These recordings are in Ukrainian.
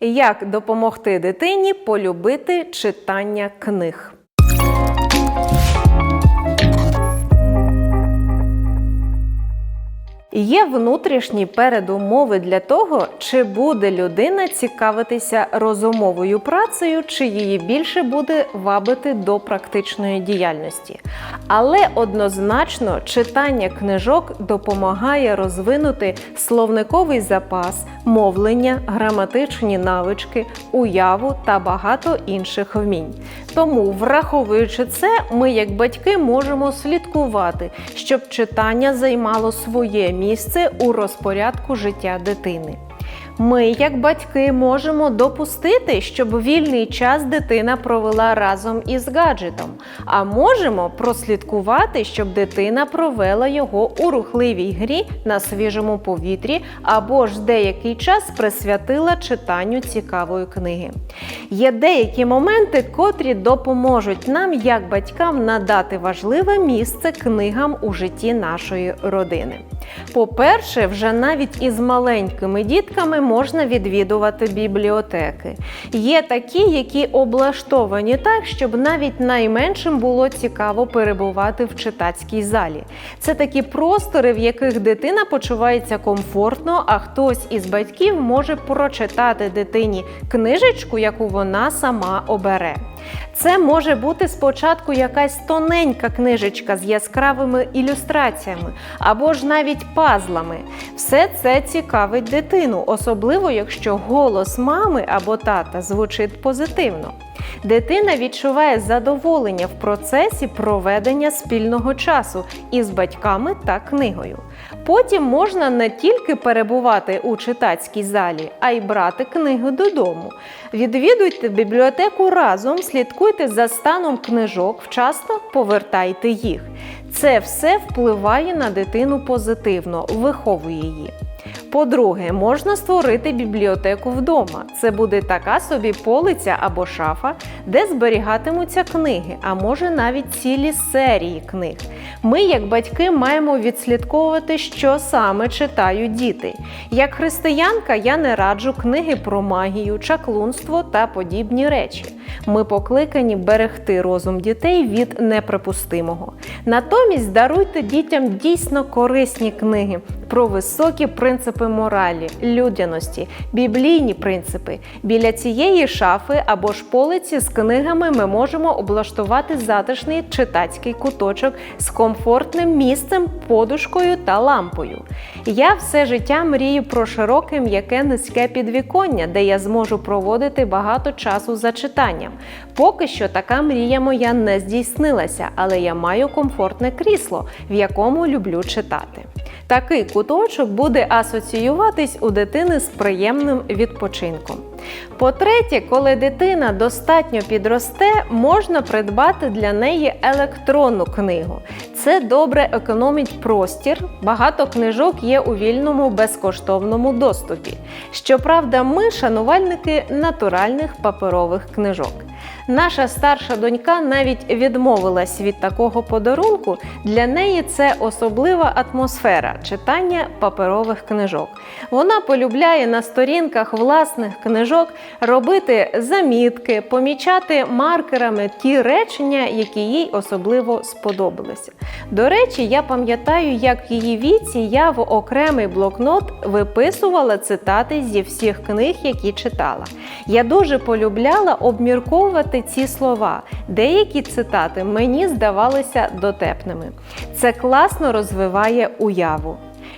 Як допомогти дитині полюбити читання книг? Є внутрішні передумови для того, чи буде людина цікавитися розумовою працею, чи її більше буде вабити до практичної діяльності. Але однозначно читання книжок допомагає розвинути словниковий запас, мовлення, граматичні навички, уяву та багато інших вмінь. Тому, враховуючи це, ми, як батьки, можемо слідкувати, щоб читання займало своє місце у розпорядку життя дитини. Ми, як батьки, можемо допустити, щоб вільний час дитина провела разом із гаджетом, а можемо прослідкувати, щоб дитина провела його у рухливій грі на свіжому повітрі або ж деякий час присвятила читанню цікавої книги. Є деякі моменти, котрі допоможуть нам, як батькам, надати важливе місце книгам у житті нашої родини. По-перше, вже навіть із маленькими дітками можна відвідувати бібліотеки. Є такі, які облаштовані так, щоб навіть найменшим було цікаво перебувати в читацькій залі. Це такі простори, в яких дитина почувається комфортно, а хтось із батьків може прочитати дитині книжечку, яку вона сама обере. Це може бути спочатку якась тоненька книжечка з яскравими ілюстраціями або ж навіть пазлами. Все це цікавить дитину, особливо якщо голос мами або тата звучить позитивно. Дитина відчуває задоволення в процесі проведення спільного часу із батьками та книгою. Потім можна не тільки перебувати у читацькій залі, а й брати книги додому. Відвідуйте бібліотеку разом, слідкуйте за станом книжок, вчасно повертайте їх. Це все впливає на дитину позитивно, виховує її. По-друге, можна створити бібліотеку вдома. Це буде така собі полиця або шафа, де зберігатимуться книги, а може навіть цілі серії книг. Ми, як батьки, маємо відслідковувати, що саме читають діти. Як християнка, я не раджу книги про магію, чаклунство та подібні речі. Ми покликані берегти розум дітей від неприпустимого. Натомість даруйте дітям дійсно корисні книги про високі принципи моралі, людяності, біблійні принципи. Біля цієї шафи або ж полиці з книгами ми можемо облаштувати затишний читацький куточок з комфортним місцем, подушкою та лампою. Я все життя мрію про широке м'яке низьке підвіконня, де я зможу проводити багато часу за читанням. Поки що така мрія моя не здійснилася, але я маю комфортне крісло, в якому люблю читати. Такий куточок буде асоціюватись у дитини з приємним відпочинком. По-третє, коли дитина достатньо підросте, можна придбати для неї електронну книгу. Це добре економить простір. Багато книжок є у вільному безкоштовному доступі. Щоправда, ми шанувальники натуральних паперових книжок. Наша старша донька навіть відмовилась від такого подарунку. Для неї це особлива атмосфера читання паперових книжок. Вона полюбляє на сторінках власних книжок робити замітки, помічати маркерами ті речення, які їй особливо сподобалися. До речі, я пам'ятаю, як в її віці я в окремий блокнот виписувала цитати зі всіх книг, які читала. Я дуже полюбляла обмірковувати ці слова. Деякі цитати мені здавалися дотепними. Це класно розвиває уяву.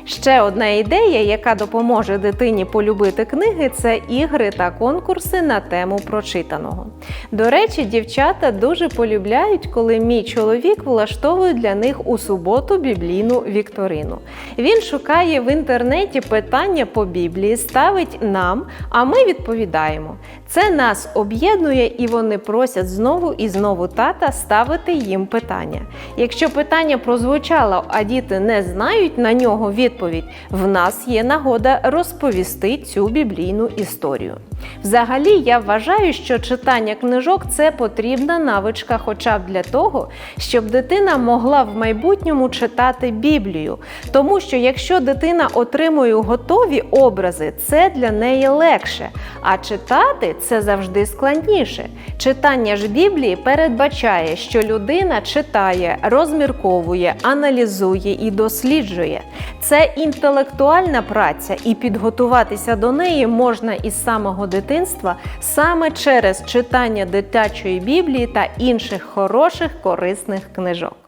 Ще одна ідея, яка допоможе дитині полюбити книги, це ігри та конкурси на тему прочитаного. До речі, дівчата дуже полюбляють, коли мій чоловік влаштовує для них у суботу біблійну вікторину. Він шукає в інтернеті питання по Біблії, ставить нам, а ми відповідаємо. Це нас об'єднує і вони просять знову і знову тата ставити їм питання. Якщо питання прозвучало, а діти не знають на нього відповідь, в нас є нагода розповісти цю біблійну історію. Взагалі, я вважаю, що читання книжок це потрібна навичка, хоча б для того, щоб дитина могла в майбутньому читати Біблію. Тому що якщо дитина отримує готові образи, це для неї легше. А читати це завжди складніше. Читання ж Біблії передбачає, що людина читає, розмірковує, аналізує і досліджує. Це інтелектуальна праця, і підготуватися до неї можна із самого дитинства саме через читання дитячої біблії та інших хороших корисних книжок.